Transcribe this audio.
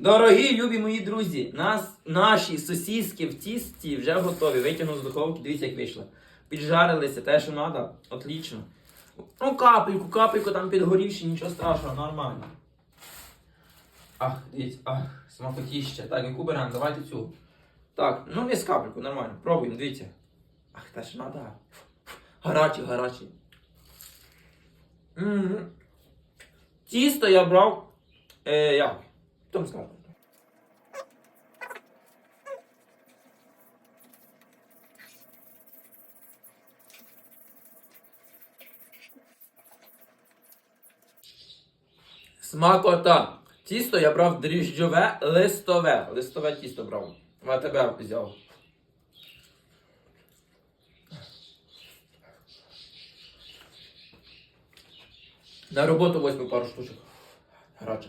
Дорогі любі мої друзі, нас, наші сосіски в тісті вже готові. Витягнув з духовки, дивіться, як вийшло. Піджарилися, те, що треба, отлично. Ну, капельку, капельку там підгорівши, нічого страшного, нормально. Ах, дивіться, ах, смакотіще. Так, яку беремо? Давайте цю. Так, ну не з капельку, нормально. Пробуємо, дивіться. Ах, та ж треба. Гарячі. М-м. Тісто я брав. Е, як? Хто скаже? Смакота. Тісто я брав дріжджове листове. Листове тісто брав. В АТБ взяв. На роботу возьму пару штучок. Гаряче.